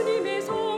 주님의 손.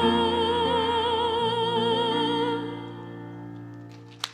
day.